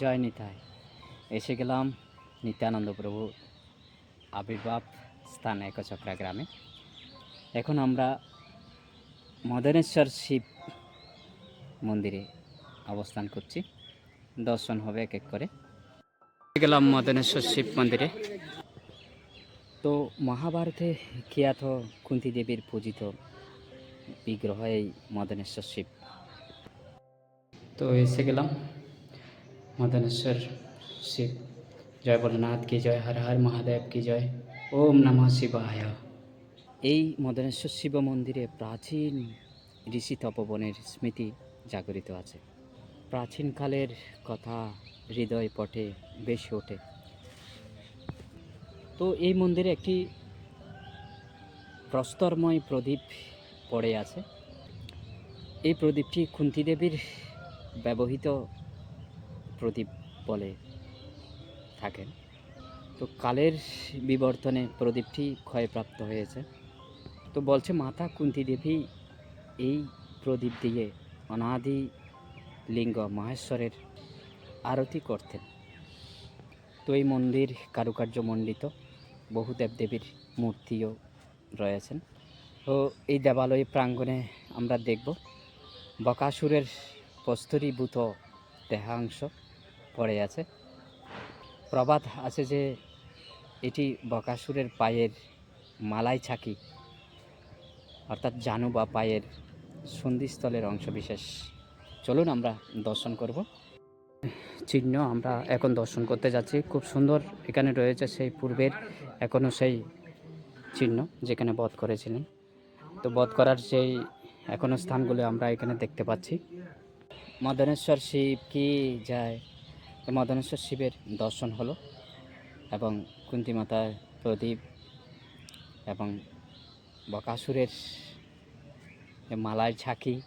জয় নিতাই। এসে গেলাম নিত্যানন্দ প্রভু আবির্ভাব স্থান একচক্রা গ্রামে। এখন আমরা মদনেশ্বর শিব মন্দিরে অবস্থান করছি। দর্শন হবে এক এক করে। গেলাম মদনেশ্বর শিব মন্দিরে। তো মহাভারতে খ্যাত কুন্তি দেবীর পূজিত বিগ্রহ এই মদনেশ্বর শিব। তো এসে গেলাম মদনেশ্বর শিব জয় ভোলেনাথ কি জয় হর হর মহাদেব কি জয় ওম নমঃ শিবায় এই মদনেশ্বর শিব মন্দিরে প্রাচীন ঋষি তপবনের স্মৃতি জাগরিত আছে। প্রাচীনকালের কথা হৃদয় পটে, বেশি ওঠে। তো এই মন্দিরে একটি প্রস্তরময় প্রদীপ পড়ে আছে। এই প্রদীপটি কুন্তি দেবীর ব্যবহৃত প্রদীপ বলে থাকেন। তো কালের বিবর্তনে প্রদীপটি ক্ষয়প্রাপ্ত হয়েছে। তো বলছে, মাতা কুন্তি দেবী, এই প্রদীপ দিয়ে অনাদি লিঙ্গ মহেশ্বরের আরতি করতেন। তো এই মন্দির কারুকার্য মণ্ডিত। বহু দেবদেবীর মূর্তিও রয়েছেন। তো এই দেবালয় প্রাঙ্গণে আমরা দেখব বকাসুরের প্রস্তরীভূত দেহাংশ। পড়ে আছে। প্রবাদ আছে যে, এটি বকাসুরের পায়ের মালাই ছাকি, অর্থাৎ জানু বা পায়ের সন্ধিস্থলের অংশবিশেষ। চলুন আমরা দর্শন করব। চিহ্ন আমরা এখন দর্শন করতে যাচ্ছি। খুব সুন্দর এখানে রয়েছে সেই পূর্বের, এখনও সেই চিহ্ন যেখানে বধ করেছিলেন। তো বধ করার সেই এখনও স্থানগুলো আমরা এখানে দেখতে পাচ্ছি। মদনেশ্বর শিব কি যায়? মদনেশ্বর শিবের দর্শন হলো এবং কুন্তিমাতার প্রদীপ এবং বকাসুরের মালার ঝাঁকি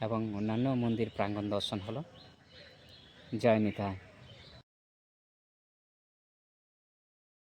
এবং অন্যান্য মন্দির প্রাঙ্গণ দর্শন হলো। জয় নিতাই।